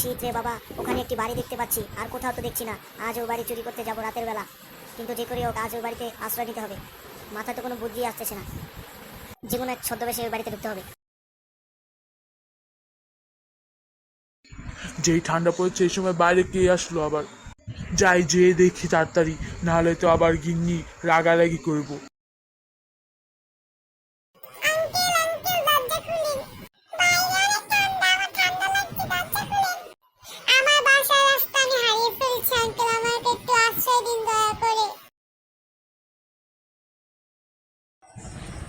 শীত রে বাবা, ওখানে একটি বাড়ি দেখতে পাচ্ছি। আর কোথাও তো দেখছি না। আজ ও বাড়ি চুরি করতে যাব রাতের বেলা। কিন্তু যে করে হোক, আজ ওই বাড়িতে আশ্রয় নিতে হবে। মাথায় তো কোনো বুদ্ধি আসতেছে না। জীবনে ছদ্মবেশে ওই বাড়িতে ঢুকতে হবে। যেই ঠান্ডা পড়েছে, এই সময় বাইরে কে আসলো আবার? যাই যেয়ে দেখি তাড়াতাড়ি, নাহলে তো আবার গিন্নি রাগারাগি করব।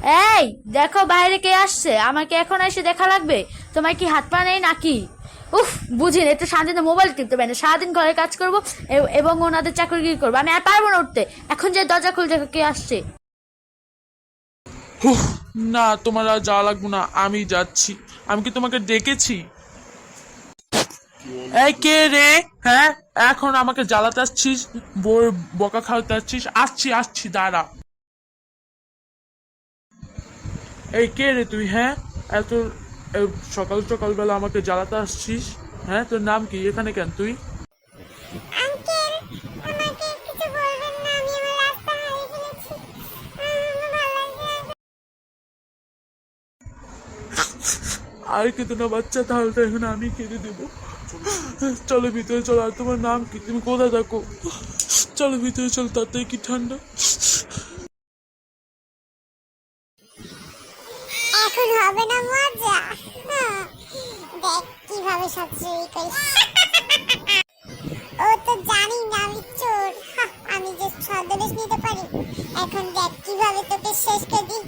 এই দেখো বাইরে কে আসছে। আমাকে এখন এসে দেখা লাগবে। তোমার কি হাত পা নেই নাকি? উফ বুঝি না একটু শান্তিতে মোবাইল কিনতে পারি না। সারাদিন ঘরে কাজ করব এবং ওনাদের চাকরিগিরি করব। আমি আর পারব না উঠতে। এখন যে দরজা খুলে দেখো কে আসছে? হুহ, না তোমার আর যাওয়া লাগবো না। আমি যাচ্ছি। আমি কি তোমাকে ডেকেছি? এই কে রে? হ্যাঁ এখন আমাকে জ্বালাতে আসছিস? বোর বকা খাওয়াতে আসছিস? আসছি আসছি দাঁড়া। এই কে রে তুই হ্যাঁ? এত সকাল সকালবেলা আমাকে জ্বালাতে আসছিস হ্যাঁ? তোর নাম কি? এখানে কেন তুই। আর কেঁদে না বাচ্চা তাহলে তো এখন আমি কেঁদে দেবো। চলো ভিতরে চলো আর তোমার নাম কি? তুমি কোথায় থাকো? চলো ভিতরে চলো তাতে কি ঠান্ডা? এখন হবে না মজা। দেখ কীভাবে সব চুরি করি। ও তো জানি না আমি চোর। আমি যে ছদ্মবেশ নিতে পারি। এখন দেখ কীভাবে তোকে শেষ করে দিই।